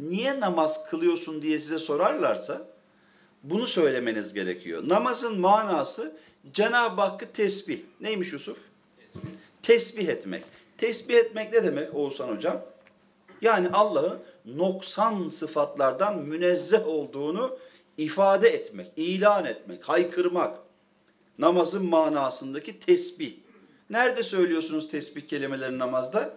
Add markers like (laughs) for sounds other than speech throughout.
niye namaz kılıyorsun diye size sorarlarsa bunu söylemeniz gerekiyor. Namazın manası Cenab-ı Hakk'ı tesbih. Neymiş Yusuf? Tesbih. tesbih etmek. Tesbih etmek ne demek Oğuzhan Hocam? Yani Allah'ı noksan sıfatlardan münezzeh olduğunu ifade etmek, ilan etmek, haykırmak. Namazın manasındaki tesbih. Nerede söylüyorsunuz tesbih kelimelerini namazda?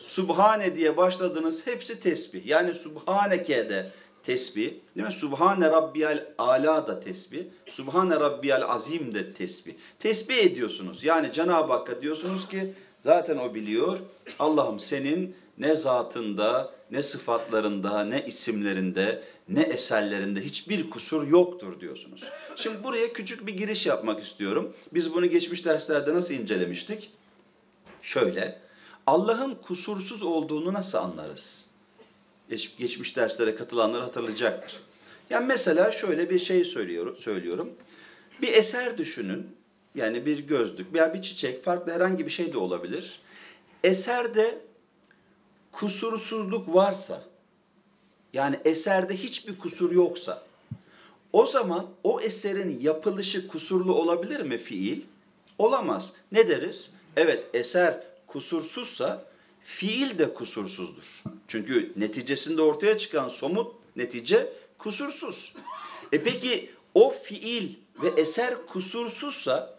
Subhane diye başladınız hepsi tesbih. Yani Subhaneke de tesbih. Değil mi? Subhane Rabbiyal Ala da tesbih. Subhane Rabbiyal Azim de tesbih. Tesbih ediyorsunuz. Yani Cenab-ı Hakk'a diyorsunuz ki zaten o biliyor. Allah'ım senin ne zatında, ne sıfatlarında, ne isimlerinde, ne eserlerinde hiçbir kusur yoktur diyorsunuz. Şimdi buraya küçük bir giriş yapmak istiyorum. Biz bunu geçmiş derslerde nasıl incelemiştik? Şöyle, Allah'ın kusursuz olduğunu nasıl anlarız? Geç, geçmiş derslere katılanlar hatırlayacaktır. Yani mesela şöyle bir şey söylüyorum, söylüyorum. Bir eser düşünün. Yani bir gözlük veya bir çiçek, farklı herhangi bir şey de olabilir. Eserde kusursuzluk varsa, yani eserde hiçbir kusur yoksa, o zaman o eserin yapılışı kusurlu olabilir mi fiil? Olamaz. Ne deriz? Evet eser kusursuzsa fiil de kusursuzdur. Çünkü neticesinde ortaya çıkan somut netice kusursuz. E peki o fiil ve eser kusursuzsa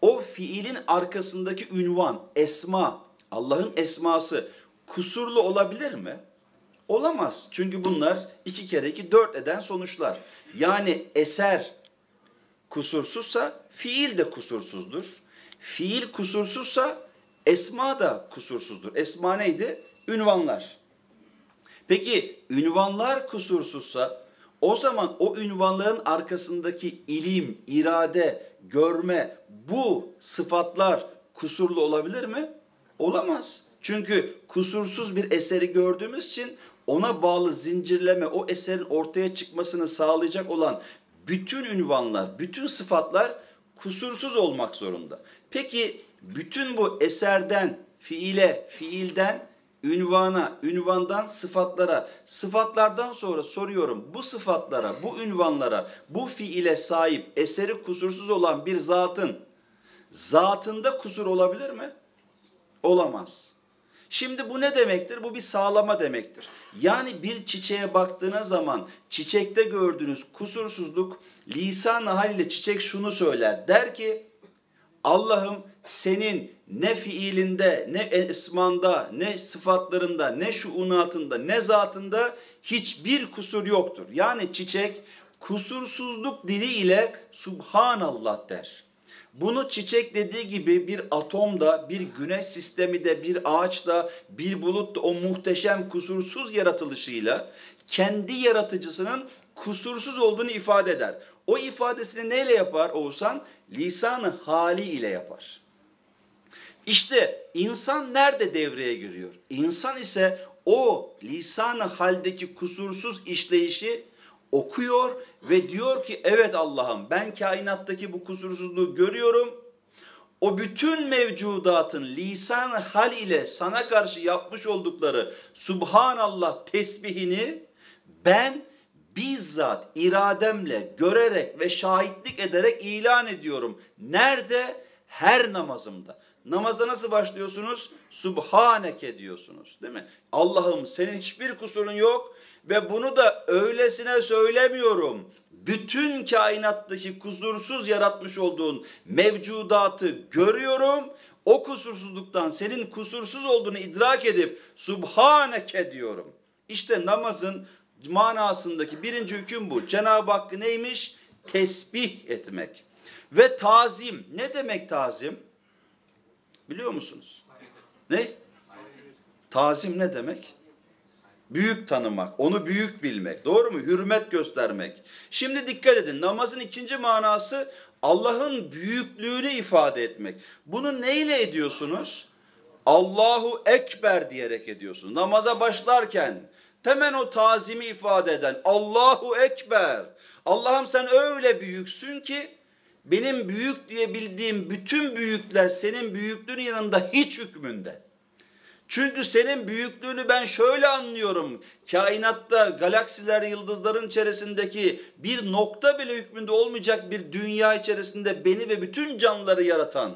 o fiilin arkasındaki ünvan, esma, Allah'ın esması kusurlu olabilir mi? Olamaz. Çünkü bunlar iki kere iki dört eden sonuçlar. Yani eser kusursuzsa fiil de kusursuzdur. Fiil kusursuzsa esma da kusursuzdur. Esma neydi? Ünvanlar. Peki ünvanlar kusursuzsa o zaman o ünvanların arkasındaki ilim, irade, görme bu sıfatlar kusurlu olabilir mi? Olamaz. Çünkü kusursuz bir eseri gördüğümüz için ona bağlı zincirleme, o eserin ortaya çıkmasını sağlayacak olan bütün ünvanlar, bütün sıfatlar kusursuz olmak zorunda. Peki bütün bu eserden, fiile, fiilden, ünvana, ünvandan sıfatlara, sıfatlardan sonra soruyorum bu sıfatlara, bu ünvanlara, bu fiile sahip, eseri kusursuz olan bir zatın zatında kusur olabilir mi? Olamaz. Şimdi bu ne demektir? Bu bir sağlama demektir. Yani bir çiçeğe baktığınız zaman çiçekte gördüğünüz kusursuzluk lisan haliyle çiçek şunu söyler. Der ki Allah'ım senin ne fiilinde, ne esmanda, ne sıfatlarında, ne şuunatında, ne zatında hiçbir kusur yoktur. Yani çiçek kusursuzluk diliyle Subhanallah der. Bunu çiçek dediği gibi bir atomda, bir güneş sistemi de, bir ağaçta, bir bulutta o muhteşem kusursuz yaratılışıyla kendi yaratıcısının kusursuz olduğunu ifade eder. O ifadesini neyle yapar Oğuzhan? Lisanı hali ile yapar. İşte insan nerede devreye giriyor? İnsan ise o lisanı haldeki kusursuz işleyişi okuyor ve diyor ki evet Allah'ım ben kainattaki bu kusursuzluğu görüyorum. O bütün mevcudatın lisan hal ile sana karşı yapmış oldukları Subhanallah tesbihini ben bizzat irademle görerek ve şahitlik ederek ilan ediyorum. Nerede? Her namazımda. Namaza nasıl başlıyorsunuz? Subhaneke diyorsunuz değil mi? Allah'ım senin hiçbir kusurun yok ve bunu da öylesine söylemiyorum. Bütün kainattaki kusursuz yaratmış olduğun mevcudatı görüyorum. O kusursuzluktan senin kusursuz olduğunu idrak edip Subhaneke diyorum. İşte namazın manasındaki birinci hüküm bu. Cenab-ı Hakk'ı neymiş? Tesbih etmek. Ve tazim. Ne demek tazim? Biliyor musunuz? Ne? Tazim ne demek? Büyük tanımak, onu büyük bilmek. Doğru mu? Hürmet göstermek. Şimdi dikkat edin. Namazın ikinci manası Allah'ın büyüklüğünü ifade etmek. Bunu neyle ediyorsunuz? Allahu Ekber diyerek ediyorsunuz. Namaza başlarken hemen o tazimi ifade eden Allahu Ekber. Allah'ım sen öyle büyüksün ki benim büyük diye bildiğim bütün büyükler senin büyüklüğün yanında hiç hükmünde. Çünkü senin büyüklüğünü ben şöyle anlıyorum. Kainatta galaksiler, yıldızların içerisindeki bir nokta bile hükmünde olmayacak bir dünya içerisinde beni ve bütün canlıları yaratan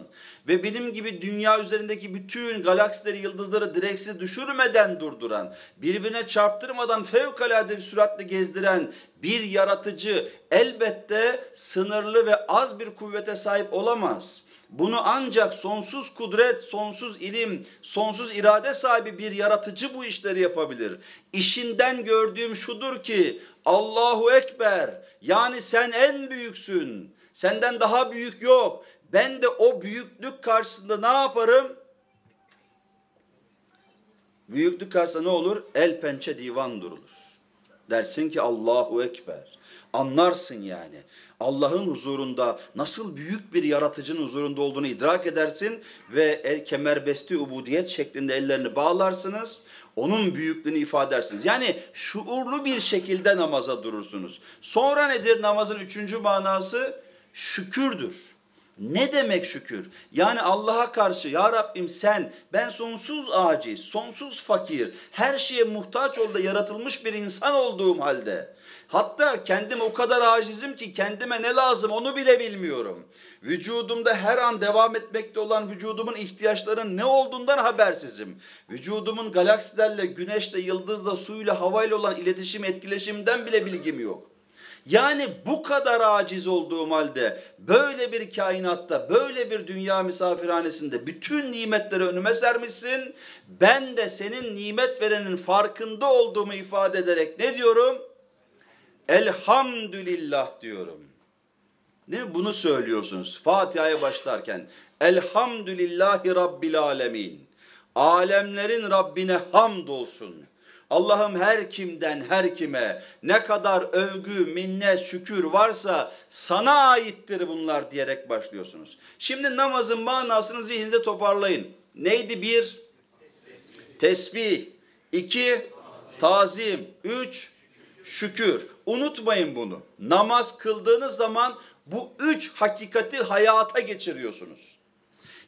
ve benim gibi dünya üzerindeki bütün galaksileri, yıldızları direksiz düşürmeden durduran, birbirine çarptırmadan fevkalade bir süratle gezdiren bir yaratıcı elbette sınırlı ve az bir kuvvete sahip olamaz. Bunu ancak sonsuz kudret, sonsuz ilim, sonsuz irade sahibi bir yaratıcı bu işleri yapabilir. İşinden gördüğüm şudur ki Allahu Ekber yani sen en büyüksün. Senden daha büyük yok. Ben de o büyüklük karşısında ne yaparım? Büyüklük karşısında ne olur? El pençe divan durulur. Dersin ki Allahu Ekber. Anlarsın yani. Allah'ın huzurunda nasıl büyük bir yaratıcının huzurunda olduğunu idrak edersin ve el kemerbesti ubudiyet şeklinde ellerini bağlarsınız. Onun büyüklüğünü ifade edersiniz. Yani şuurlu bir şekilde namaza durursunuz. Sonra nedir namazın üçüncü manası? Şükürdür. Ne demek şükür? Yani Allah'a karşı ya Rabbim sen ben sonsuz aciz, sonsuz fakir, her şeye muhtaç olda yaratılmış bir insan olduğum halde hatta kendim o kadar acizim ki kendime ne lazım onu bile bilmiyorum. Vücudumda her an devam etmekte olan vücudumun ihtiyaçlarının ne olduğundan habersizim. Vücudumun galaksilerle, güneşle, yıldızla, suyla, havayla olan iletişim, etkileşimden bile bilgim yok. Yani bu kadar aciz olduğum halde böyle bir kainatta, böyle bir dünya misafirhanesinde bütün nimetleri önüme sermişsin. Ben de senin nimet verenin farkında olduğumu ifade ederek ne diyorum? Elhamdülillah diyorum. Değil mi? Bunu söylüyorsunuz Fatiha'ya başlarken. Elhamdülillahi Rabbil Alemin. Alemlerin Rabbine hamd olsun. Allah'ım her kimden her kime ne kadar övgü, minnet, şükür varsa sana aittir bunlar diyerek başlıyorsunuz. Şimdi namazın manasını zihninize toparlayın. Neydi bir? Tesbih. iki Tazim. Üç? Şükür. Unutmayın bunu. Namaz kıldığınız zaman bu üç hakikati hayata geçiriyorsunuz.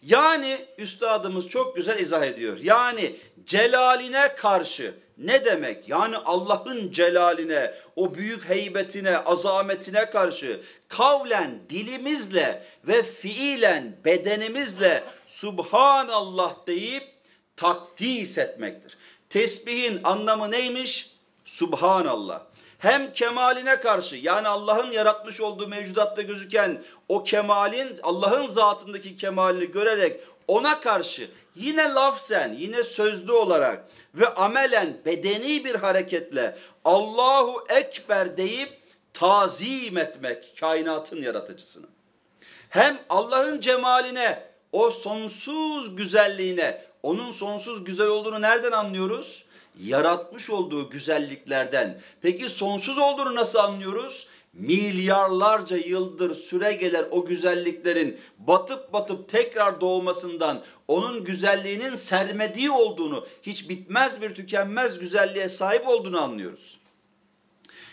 Yani üstadımız çok güzel izah ediyor. Yani celaline karşı ne demek? Yani Allah'ın celaline, o büyük heybetine, azametine karşı kavlen dilimizle ve fiilen bedenimizle Subhanallah deyip takdis etmektir. Tesbihin anlamı neymiş? Subhanallah. Hem kemaline karşı yani Allah'ın yaratmış olduğu mevcudatta gözüken o kemalin Allah'ın zatındaki kemalini görerek ona karşı yine lafzen, yine sözlü olarak ve amelen bedeni bir hareketle Allahu Ekber deyip tazim etmek kainatın yaratıcısını. Hem Allah'ın cemaline, o sonsuz güzelliğine, onun sonsuz güzel olduğunu nereden anlıyoruz? Yaratmış olduğu güzelliklerden. Peki sonsuz olduğunu nasıl anlıyoruz? milyarlarca yıldır süre gelir o güzelliklerin batıp batıp tekrar doğmasından onun güzelliğinin sermediği olduğunu hiç bitmez bir tükenmez güzelliğe sahip olduğunu anlıyoruz.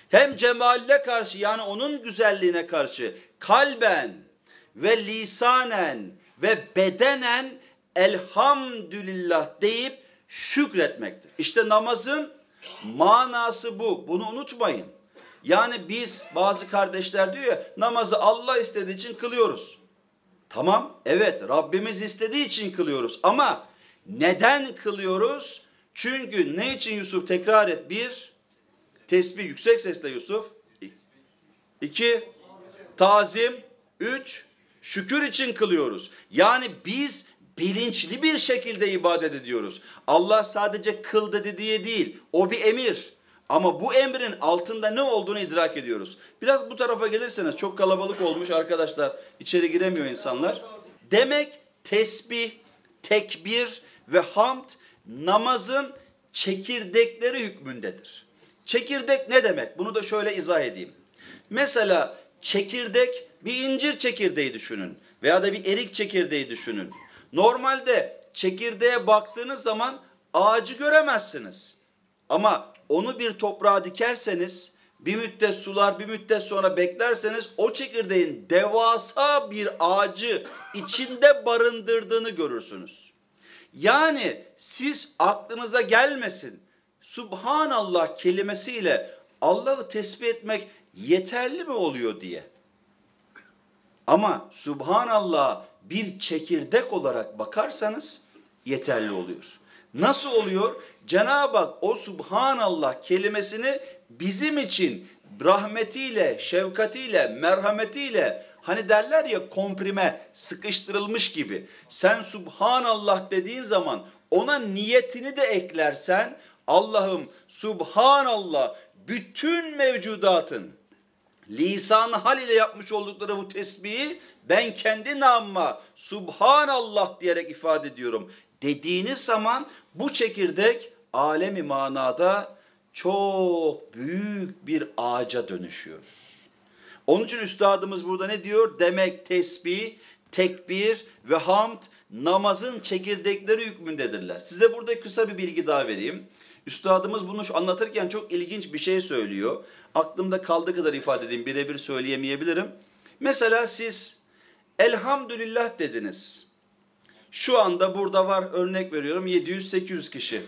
Hem cemaline karşı yani onun güzelliğine karşı kalben ve lisanen ve bedenen elhamdülillah deyip şükretmektir. İşte namazın manası bu. Bunu unutmayın. Yani biz bazı kardeşler diyor ya namazı Allah istediği için kılıyoruz. Tamam evet Rabbimiz istediği için kılıyoruz ama neden kılıyoruz? Çünkü ne için Yusuf tekrar et. Bir, tesbih yüksek sesle Yusuf. İki, tazim. Üç, şükür için kılıyoruz. Yani biz bilinçli bir şekilde ibadet ediyoruz. Allah sadece kıl dedi diye değil. O bir emir. Ama bu emrin altında ne olduğunu idrak ediyoruz. Biraz bu tarafa gelirseniz çok kalabalık olmuş arkadaşlar. İçeri giremiyor insanlar. Demek tesbih, tekbir ve hamd namazın çekirdekleri hükmündedir. Çekirdek ne demek? Bunu da şöyle izah edeyim. Mesela çekirdek bir incir çekirdeği düşünün veya da bir erik çekirdeği düşünün. Normalde çekirdeğe baktığınız zaman ağacı göremezsiniz. Ama onu bir toprağa dikerseniz bir müddet sular bir müddet sonra beklerseniz o çekirdeğin devasa bir ağacı içinde barındırdığını görürsünüz. Yani siz aklınıza gelmesin. Subhanallah kelimesiyle Allah'ı tesbih etmek yeterli mi oluyor diye. Ama Subhanallah bir çekirdek olarak bakarsanız yeterli oluyor. Nasıl oluyor? Cenab-ı Hak o Subhanallah kelimesini bizim için rahmetiyle, şefkatiyle, merhametiyle hani derler ya komprime sıkıştırılmış gibi. Sen Subhanallah dediğin zaman ona niyetini de eklersen Allah'ım Subhanallah bütün mevcudatın lisan hal ile yapmış oldukları bu tesbihi ben kendi namıma Subhanallah diyerek ifade ediyorum. Dediğiniz zaman bu çekirdek alemi manada çok büyük bir ağaca dönüşüyor. Onun için üstadımız burada ne diyor? Demek tesbih, tekbir ve hamd namazın çekirdekleri hükmündedirler. Size burada kısa bir bilgi daha vereyim. Üstadımız bunu anlatırken çok ilginç bir şey söylüyor. Aklımda kaldığı kadar ifade edeyim, birebir söyleyemeyebilirim. Mesela siz elhamdülillah dediniz. Şu anda burada var örnek veriyorum 700-800 kişi.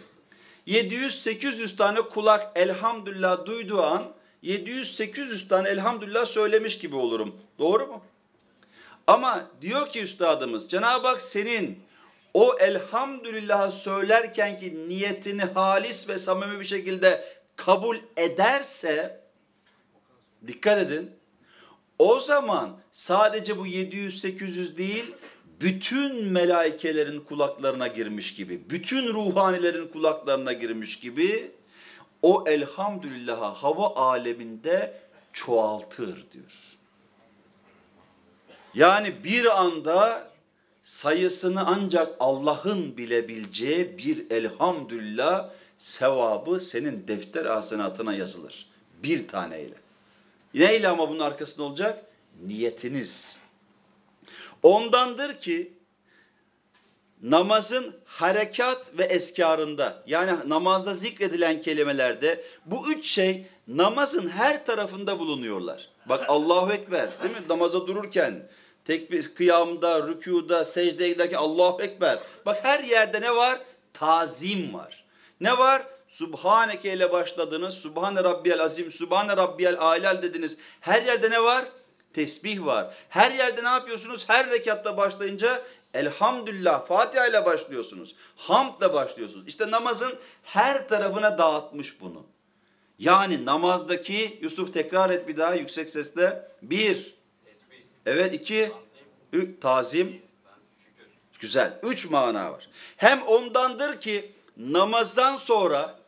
700-800 tane kulak elhamdülillah duyduğu an 700-800 tane elhamdülillah söylemiş gibi olurum. Doğru mu? Ama diyor ki üstadımız Cenab-ı Hak senin o elhamdülillah söylerken ki niyetini halis ve samimi bir şekilde kabul ederse dikkat edin o zaman sadece bu 700-800 değil bütün melaikelerin kulaklarına girmiş gibi, bütün ruhanilerin kulaklarına girmiş gibi o elhamdülillah hava aleminde çoğaltır diyor. Yani bir anda sayısını ancak Allah'ın bilebileceği bir elhamdülillah sevabı senin defter asenatına yazılır. Bir taneyle. Neyle ama bunun arkasında olacak? Niyetiniz. Ondandır ki namazın harekat ve eskarında yani namazda zikredilen kelimelerde bu üç şey namazın her tarafında bulunuyorlar. Bak (laughs) Allahu Ekber değil mi? Namaza dururken tekbir kıyamda, rükuda, secdeye giderken Allahu Ekber. Bak her yerde ne var? Tazim var. Ne var? Subhaneke ile başladınız. Subhane Rabbiyel Azim, Subhane Rabbiyel Alal dediniz. Her yerde ne var? Tesbih var. Her yerde ne yapıyorsunuz? Her rekatta başlayınca elhamdülillah Fatiha ile başlıyorsunuz. Hamdla başlıyorsunuz. İşte namazın her tarafına dağıtmış bunu. Yani namazdaki Yusuf tekrar et bir daha yüksek sesle. Bir. Evet iki. Üç, tazim. Güzel. Üç mana var. Hem ondandır ki namazdan sonra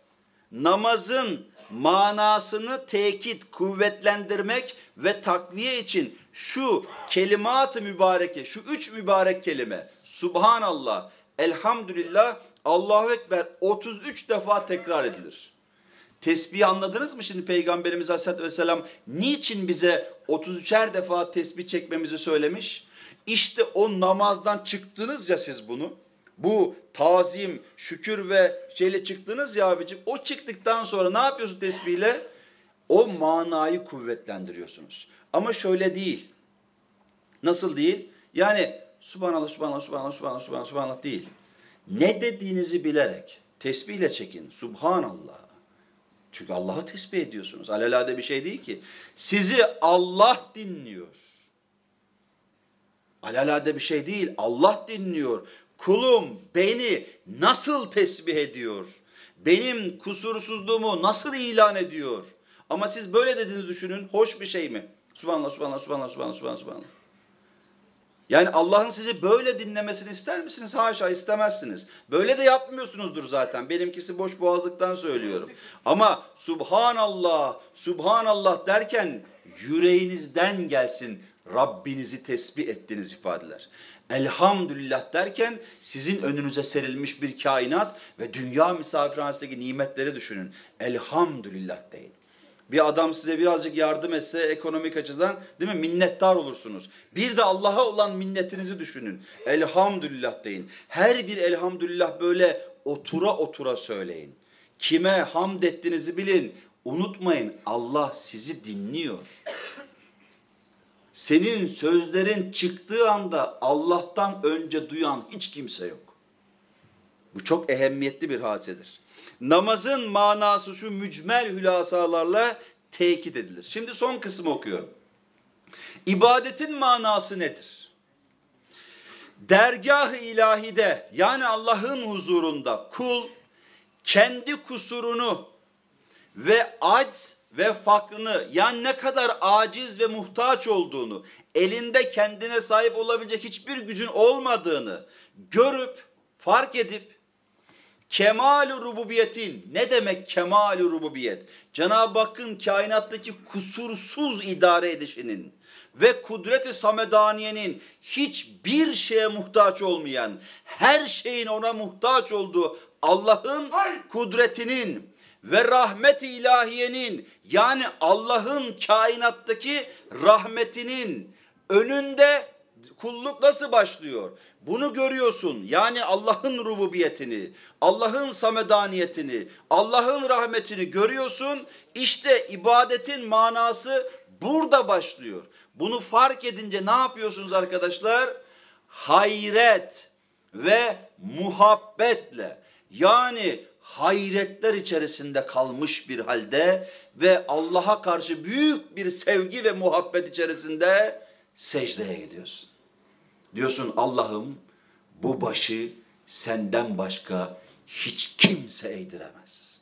namazın manasını tekit, kuvvetlendirmek ve takviye için şu kelimat-ı mübareke, şu üç mübarek kelime, Subhanallah, Elhamdülillah, Allahu Ekber 33 defa tekrar edilir. Tesbih anladınız mı şimdi Peygamberimiz Aleyhisselatü Vesselam niçin bize 33'er defa tesbih çekmemizi söylemiş? İşte o namazdan çıktınız ya siz bunu bu tazim, şükür ve şeyle çıktınız ya abicim. O çıktıktan sonra ne yapıyorsun tesbihle? O manayı kuvvetlendiriyorsunuz. Ama şöyle değil. Nasıl değil? Yani subhanallah, subhanallah, subhanallah, subhanallah, subhanallah, subhanallah değil. Ne dediğinizi bilerek tesbihle çekin. Subhanallah. Çünkü Allah'ı tesbih ediyorsunuz. Alelade bir şey değil ki. Sizi Allah dinliyor. Alelade bir şey değil. Allah dinliyor kulum beni nasıl tesbih ediyor? Benim kusursuzluğumu nasıl ilan ediyor? Ama siz böyle dediğinizi düşünün. Hoş bir şey mi? Subhanallah, subhanallah, subhanallah, subhanallah, subhanallah, subhanallah. Yani Allah'ın sizi böyle dinlemesini ister misiniz? Haşa istemezsiniz. Böyle de yapmıyorsunuzdur zaten. Benimkisi boş boğazlıktan söylüyorum. Ama Subhanallah, Subhanallah derken yüreğinizden gelsin Rabbinizi tesbih ettiğiniz ifadeler. Elhamdülillah derken sizin önünüze serilmiş bir kainat ve dünya misafirhanesindeki nimetleri düşünün. Elhamdülillah deyin. Bir adam size birazcık yardım etse ekonomik açıdan değil mi minnettar olursunuz. Bir de Allah'a olan minnetinizi düşünün. Elhamdülillah deyin. Her bir elhamdülillah böyle otura otura söyleyin. Kime hamd ettiğinizi bilin. Unutmayın Allah sizi dinliyor. Senin sözlerin çıktığı anda Allah'tan önce duyan hiç kimse yok. Bu çok ehemmiyetli bir hadisedir. Namazın manası şu mücmel hülasalarla tekit edilir. Şimdi son kısmı okuyorum. İbadetin manası nedir? Dergah-ı ilahide yani Allah'ın huzurunda kul kendi kusurunu ve acz ve fakrını yani ne kadar aciz ve muhtaç olduğunu, elinde kendine sahip olabilecek hiçbir gücün olmadığını görüp, fark edip kemal rububiyetin ne demek kemal rububiyet? Cenab-ı Hakk'ın kainattaki kusursuz idare edişinin ve kudret-i samedaniyenin hiçbir şeye muhtaç olmayan, her şeyin ona muhtaç olduğu Allah'ın kudretinin ve rahmet-i ilahiyenin yani Allah'ın kainattaki rahmetinin önünde kulluk nasıl başlıyor? Bunu görüyorsun. Yani Allah'ın rububiyetini, Allah'ın samedaniyetini, Allah'ın rahmetini görüyorsun. İşte ibadetin manası burada başlıyor. Bunu fark edince ne yapıyorsunuz arkadaşlar? Hayret ve muhabbetle yani hayretler içerisinde kalmış bir halde ve Allah'a karşı büyük bir sevgi ve muhabbet içerisinde secdeye gidiyorsun. Diyorsun Allah'ım bu başı senden başka hiç kimse eğdiremez.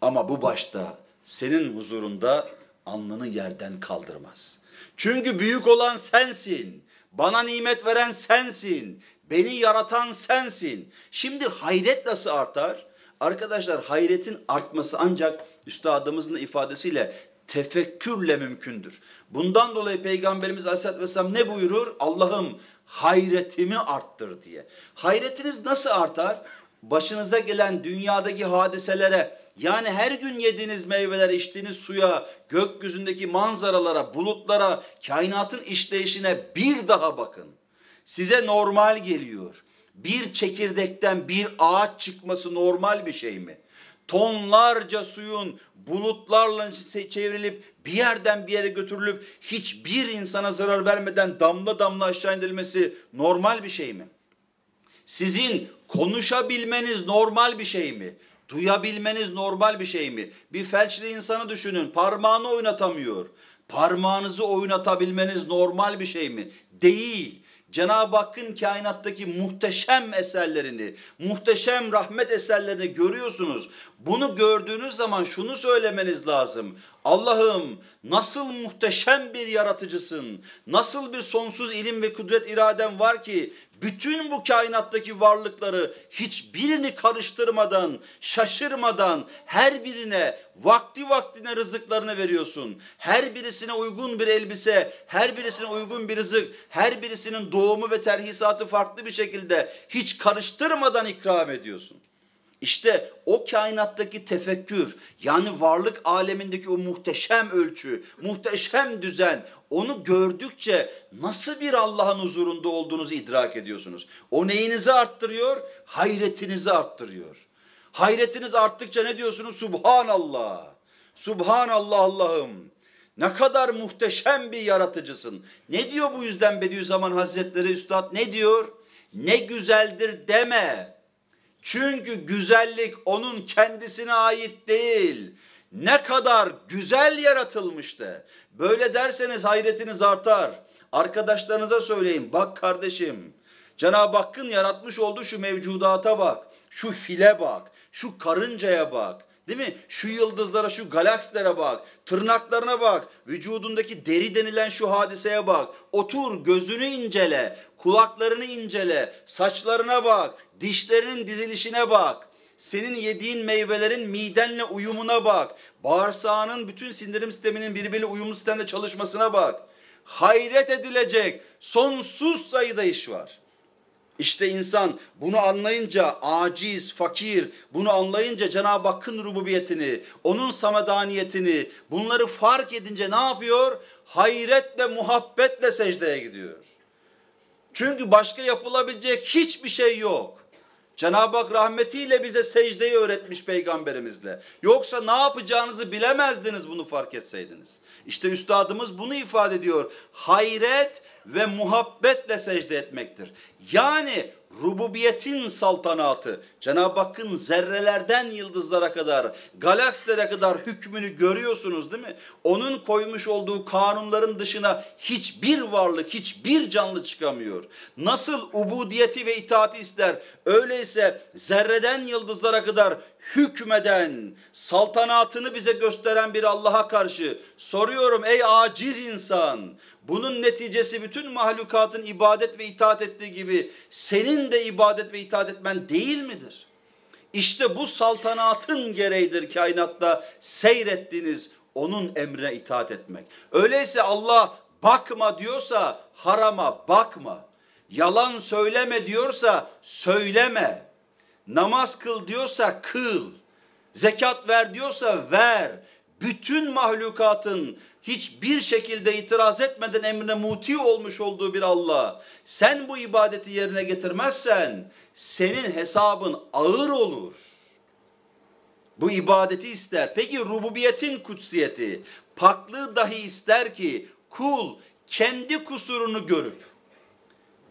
Ama bu başta senin huzurunda alnını yerden kaldırmaz. Çünkü büyük olan sensin. Bana nimet veren sensin. Beni yaratan sensin. Şimdi hayret nasıl artar? Arkadaşlar hayretin artması ancak üstadımızın ifadesiyle tefekkürle mümkündür. Bundan dolayı Peygamberimiz Aleyhisselatü Vesselam ne buyurur? Allah'ım hayretimi arttır diye. Hayretiniz nasıl artar? Başınıza gelen dünyadaki hadiselere yani her gün yediğiniz meyveler, içtiğiniz suya, gökyüzündeki manzaralara, bulutlara, kainatın işleyişine bir daha bakın. Size normal geliyor. Bir çekirdekten bir ağaç çıkması normal bir şey mi? Tonlarca suyun bulutlarla çevrilip bir yerden bir yere götürülüp hiçbir insana zarar vermeden damla damla aşağı indirilmesi normal bir şey mi? Sizin konuşabilmeniz normal bir şey mi? Duyabilmeniz normal bir şey mi? Bir felçli insanı düşünün. Parmağını oynatamıyor. Parmağınızı oynatabilmeniz normal bir şey mi? Değil. Cenab-ı Hakk'ın kainattaki muhteşem eserlerini, muhteşem rahmet eserlerini görüyorsunuz. Bunu gördüğünüz zaman şunu söylemeniz lazım. Allah'ım nasıl muhteşem bir yaratıcısın. Nasıl bir sonsuz ilim ve kudret iraden var ki bütün bu kainattaki varlıkları hiçbirini karıştırmadan, şaşırmadan her birine vakti vaktine rızıklarını veriyorsun. Her birisine uygun bir elbise, her birisine uygun bir rızık, her birisinin doğumu ve terhisatı farklı bir şekilde hiç karıştırmadan ikram ediyorsun. İşte o kainattaki tefekkür yani varlık alemindeki o muhteşem ölçü, muhteşem düzen onu gördükçe nasıl bir Allah'ın huzurunda olduğunuzu idrak ediyorsunuz. O neyinizi arttırıyor? Hayretinizi arttırıyor. Hayretiniz arttıkça ne diyorsunuz? Subhanallah. Subhanallah Allah'ım. Ne kadar muhteşem bir yaratıcısın. Ne diyor bu yüzden Bediüzzaman Hazretleri Üstad? Ne diyor? Ne güzeldir deme çünkü güzellik onun kendisine ait değil. Ne kadar güzel yaratılmıştı. Böyle derseniz hayretiniz artar. Arkadaşlarınıza söyleyin. Bak kardeşim. Cenab-ı Hakk'ın yaratmış olduğu şu mevcudata bak. Şu file bak. Şu karıncaya bak. Değil mi? Şu yıldızlara, şu galaksilere bak. Tırnaklarına bak. Vücudundaki deri denilen şu hadiseye bak. Otur gözünü incele. Kulaklarını incele. Saçlarına bak. Dişlerinin dizilişine bak. Senin yediğin meyvelerin midenle uyumuna bak. Bağırsağının bütün sindirim sisteminin birbiriyle uyumlu sistemde çalışmasına bak. Hayret edilecek sonsuz sayıda iş var. İşte insan bunu anlayınca aciz, fakir, bunu anlayınca Cenab-ı Hakk'ın rububiyetini, onun samadaniyetini bunları fark edince ne yapıyor? Hayretle, muhabbetle secdeye gidiyor. Çünkü başka yapılabilecek hiçbir şey yok. Cenab-ı Hak rahmetiyle bize secdeyi öğretmiş peygamberimizle. Yoksa ne yapacağınızı bilemezdiniz bunu fark etseydiniz. İşte üstadımız bunu ifade ediyor. Hayret ve muhabbetle secde etmektir. Yani rububiyetin saltanatı, Cenab-ı Hakk'ın zerrelerden yıldızlara kadar, galaksilere kadar hükmünü görüyorsunuz değil mi? Onun koymuş olduğu kanunların dışına hiçbir varlık, hiçbir canlı çıkamıyor. Nasıl ubudiyeti ve itaati ister, öyleyse zerreden yıldızlara kadar hükmeden, saltanatını bize gösteren bir Allah'a karşı soruyorum ey aciz insan, bunun neticesi bütün mahlukatın ibadet ve itaat ettiği gibi senin de ibadet ve itaat etmen değil midir? İşte bu saltanatın gereğidir kainatta seyrettiğiniz onun emrine itaat etmek. Öyleyse Allah bakma diyorsa harama bakma. Yalan söyleme diyorsa söyleme. Namaz kıl diyorsa kıl. Zekat ver diyorsa ver. Bütün mahlukatın hiçbir şekilde itiraz etmeden emrine muti olmuş olduğu bir Allah. Sen bu ibadeti yerine getirmezsen senin hesabın ağır olur. Bu ibadeti ister. Peki rububiyetin kutsiyeti, paklığı dahi ister ki kul kendi kusurunu görüp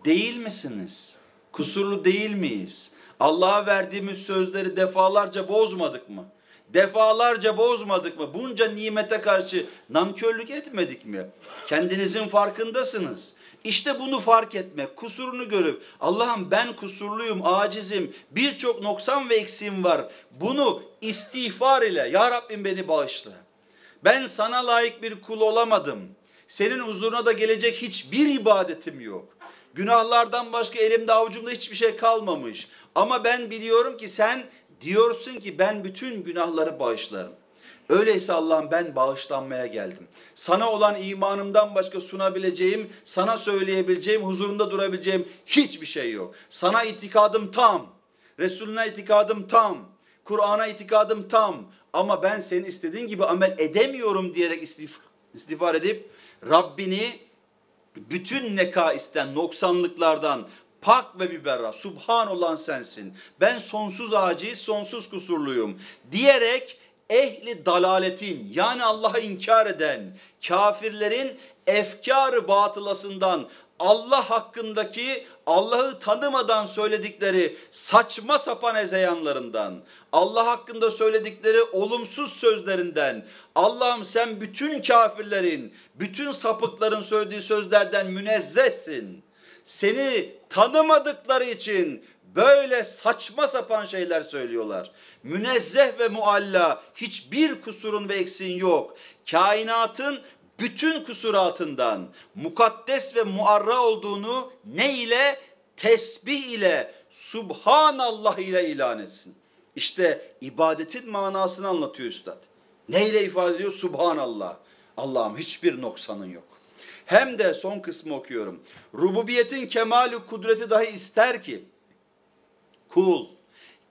değil misiniz? Kusurlu değil miyiz? Allah'a verdiğimiz sözleri defalarca bozmadık mı? Defalarca bozmadık mı? Bunca nimete karşı nankörlük etmedik mi? Kendinizin farkındasınız. İşte bunu fark etmek, kusurunu görüp Allah'ım ben kusurluyum, acizim, birçok noksan ve eksiğim var. Bunu istiğfar ile ya Rabbim beni bağışla. Ben sana layık bir kul olamadım. Senin huzuruna da gelecek hiçbir ibadetim yok. Günahlardan başka elimde avucumda hiçbir şey kalmamış. Ama ben biliyorum ki sen diyorsun ki ben bütün günahları bağışlarım. Öyleyse Allah'ım ben bağışlanmaya geldim. Sana olan imanımdan başka sunabileceğim, sana söyleyebileceğim, huzurunda durabileceğim hiçbir şey yok. Sana itikadım tam. Resulüne itikadım tam. Kur'an'a itikadım tam. Ama ben senin istediğin gibi amel edemiyorum diyerek istiğfar, istiğfar edip Rabbini bütün nekaisten, noksanlıklardan, pak ve müberra, subhan olan sensin. Ben sonsuz aciz, sonsuz kusurluyum diyerek ehli dalaletin yani Allah'ı inkar eden kafirlerin efkarı batılasından Allah hakkındaki Allah'ı tanımadan söyledikleri saçma sapan ezeyanlarından, Allah hakkında söyledikleri olumsuz sözlerinden, Allah'ım sen bütün kafirlerin, bütün sapıkların söylediği sözlerden münezzehsin. Seni tanımadıkları için böyle saçma sapan şeyler söylüyorlar. Münezzeh ve mualla hiçbir kusurun ve eksiğin yok. Kainatın bütün kusuratından mukaddes ve muarra olduğunu ne ile? Tesbih ile, Subhanallah ile ilan etsin. İşte ibadetin manasını anlatıyor üstad. Ne ile ifade ediyor? Subhanallah. Allah'ım hiçbir noksanın yok. Hem de son kısmı okuyorum. Rububiyetin kemali kudreti dahi ister ki kul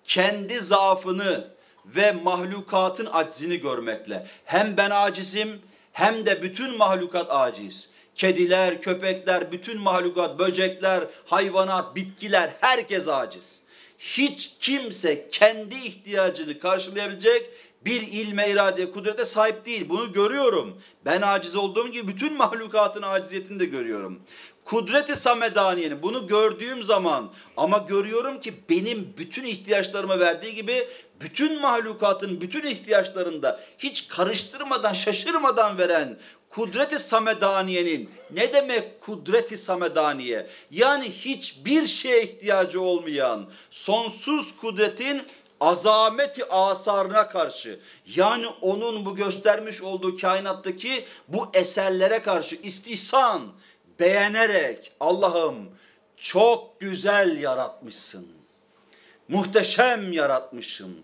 kendi zaafını ve mahlukatın aczini görmekle hem ben acizim hem de bütün mahlukat aciz. Kediler, köpekler, bütün mahlukat, böcekler, hayvanat, bitkiler herkes aciz. Hiç kimse kendi ihtiyacını karşılayabilecek bir ilme, iradeye, kudrete sahip değil. Bunu görüyorum. Ben aciz olduğum gibi bütün mahlukatın aciziyetini de görüyorum. Kudreti samedaniyenin bunu gördüğüm zaman ama görüyorum ki benim bütün ihtiyaçlarımı verdiği gibi bütün mahlukatın bütün ihtiyaçlarında hiç karıştırmadan şaşırmadan veren kudreti samedaniyenin ne demek kudreti samedaniye? Yani hiçbir şeye ihtiyacı olmayan sonsuz kudretin azameti asarına karşı yani onun bu göstermiş olduğu kainattaki bu eserlere karşı istihsan beğenerek Allah'ım çok güzel yaratmışsın. Muhteşem yaratmışsın.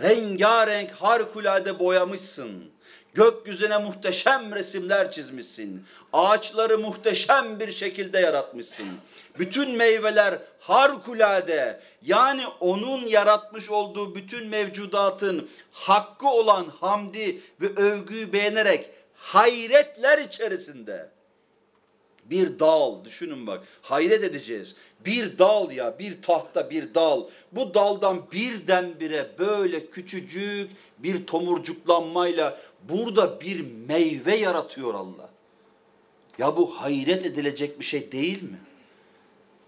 Rengarenk harikulade boyamışsın. Gökyüzüne muhteşem resimler çizmişsin. Ağaçları muhteşem bir şekilde yaratmışsın. Bütün meyveler harikulade yani onun yaratmış olduğu bütün mevcudatın hakkı olan hamdi ve övgüyü beğenerek hayretler içerisinde bir dal düşünün bak hayret edeceğiz. Bir dal ya bir tahta bir dal. Bu daldan birdenbire böyle küçücük bir tomurcuklanmayla burada bir meyve yaratıyor Allah. Ya bu hayret edilecek bir şey değil mi?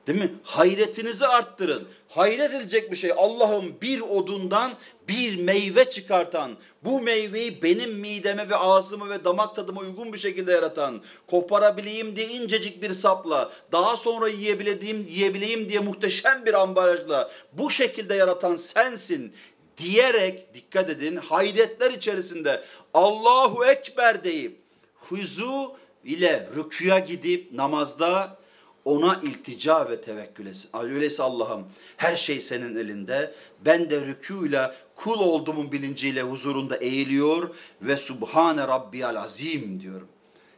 Değil mi? Hayretinizi arttırın. Hayret edecek bir şey. Allah'ım bir odundan bir meyve çıkartan, bu meyveyi benim mideme ve ağzıma ve damak tadıma uygun bir şekilde yaratan, koparabileyim diye incecik bir sapla, daha sonra yiyebileyim, yiyebileyim diye muhteşem bir ambalajla bu şekilde yaratan sensin diyerek dikkat edin hayretler içerisinde Allahu Ekber deyip huzu ile rüküya gidip namazda ona iltica ve tevekkül etsin. Öyleyse Allah'ım her şey senin elinde. Ben de rükûyla kul olduğumun bilinciyle huzurunda eğiliyor ve Subhane Rabbiyal Azim diyorum.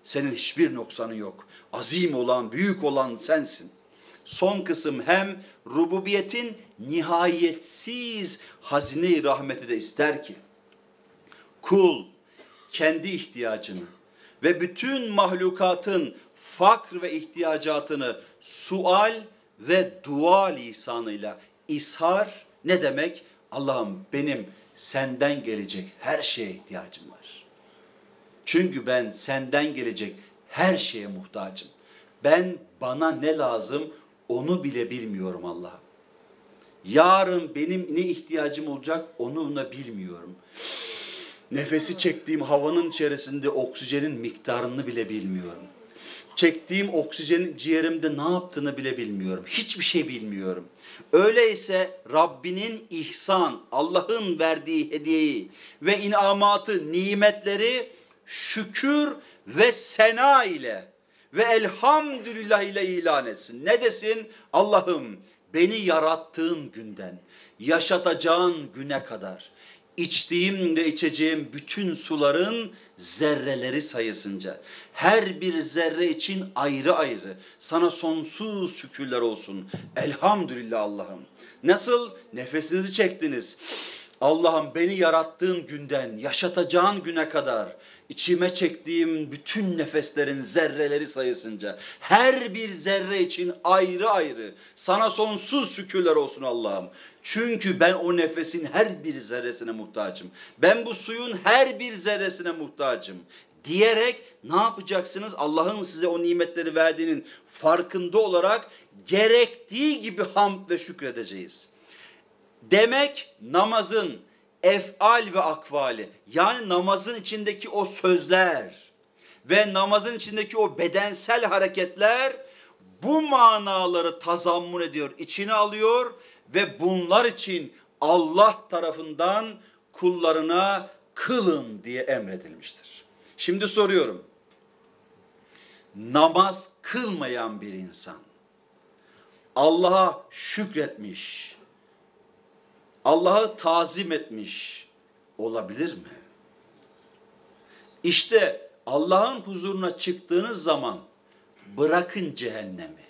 Senin hiçbir noksanı yok. Azim olan, büyük olan sensin. Son kısım hem rububiyetin nihayetsiz hazine-i rahmeti de ister ki kul kendi ihtiyacını ve bütün mahlukatın fakr ve ihtiyacatını sual ve dua lisanıyla ishar ne demek? Allah'ım benim senden gelecek her şeye ihtiyacım var. Çünkü ben senden gelecek her şeye muhtacım. Ben bana ne lazım onu bile bilmiyorum Allah'ım. Yarın benim ne ihtiyacım olacak onu da bilmiyorum. Nefesi çektiğim havanın içerisinde oksijenin miktarını bile bilmiyorum. Çektiğim oksijenin ciğerimde ne yaptığını bile bilmiyorum. Hiçbir şey bilmiyorum. Öyleyse Rabbinin ihsan, Allah'ın verdiği hediyeyi ve inamatı, nimetleri şükür ve sena ile ve elhamdülillah ile ilan etsin. Ne desin? Allah'ım beni yarattığın günden yaşatacağın güne kadar içtiğim ve içeceğim bütün suların zerreleri sayısınca her bir zerre için ayrı ayrı sana sonsuz şükürler olsun. Elhamdülillah Allah'ım. Nasıl nefesinizi çektiniz? Allah'ım beni yarattığın günden yaşatacağın güne kadar içime çektiğim bütün nefeslerin zerreleri sayısınca her bir zerre için ayrı ayrı sana sonsuz şükürler olsun Allah'ım. Çünkü ben o nefesin her bir zerresine muhtacım. Ben bu suyun her bir zerresine muhtacım diyerek ne yapacaksınız? Allah'ın size o nimetleri verdiğinin farkında olarak gerektiği gibi hamd ve şükredeceğiz. Demek namazın efal ve akvali yani namazın içindeki o sözler ve namazın içindeki o bedensel hareketler bu manaları tazammun ediyor, içine alıyor ve bunlar için Allah tarafından kullarına kılın diye emredilmiştir. Şimdi soruyorum. Namaz kılmayan bir insan Allah'a şükretmiş, Allah'ı tazim etmiş olabilir mi? İşte Allah'ın huzuruna çıktığınız zaman bırakın cehennemi.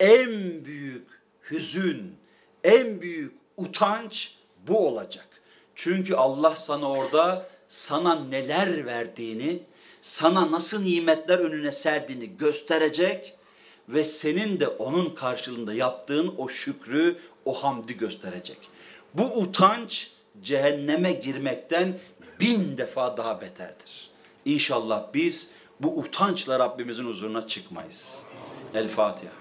En büyük hüzün, en büyük utanç bu olacak. Çünkü Allah sana orada sana neler verdiğini, sana nasıl nimetler önüne serdiğini gösterecek ve senin de onun karşılığında yaptığın o şükrü, o hamdi gösterecek. Bu utanç cehenneme girmekten bin defa daha beterdir. İnşallah biz bu utançla Rabbimizin huzuruna çıkmayız. El Fatiha.